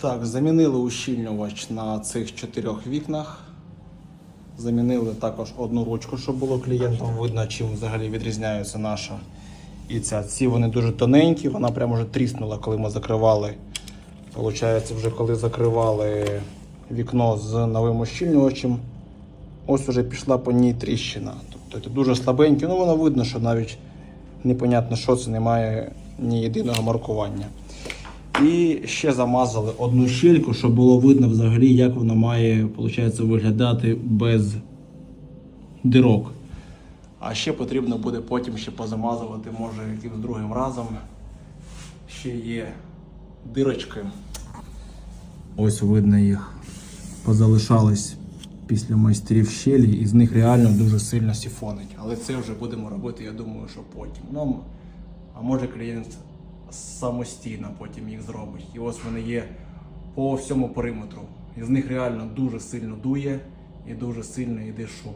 Так, замінили ущільнювач на цих чотирьох вікнах. Замінили також одну ручку, щоб було клієнтам видно, чим взагалі відрізняється наша і ця. Ці вони дуже тоненькі, вона прямо вже тріснула, коли ми закривали. Получається, вже коли закривали вікно з новим ущільнювачем, ось вже пішла по ній тріщина. Тобто це дуже слабенькі, ну воно видно, що навіть непонятно, що це, немає ні єдиного маркування. І ще замазали одну щельку, щоб було видно взагалі, як воно має виходить, виглядати без дирок. А ще потрібно буде потім ще позамазувати, може якимсь другим разом. Ще є дирочки. Ось видно їх. Позалишались після майстрів щелі, і з них реально дуже сильно сіфонить. Але це вже будемо робити, я думаю, що потім. Ну, а може клієнт самостійно потім їх зробить. І ось вони є по всьому периметру. І з них реально дуже сильно дує і дуже сильно йде шум.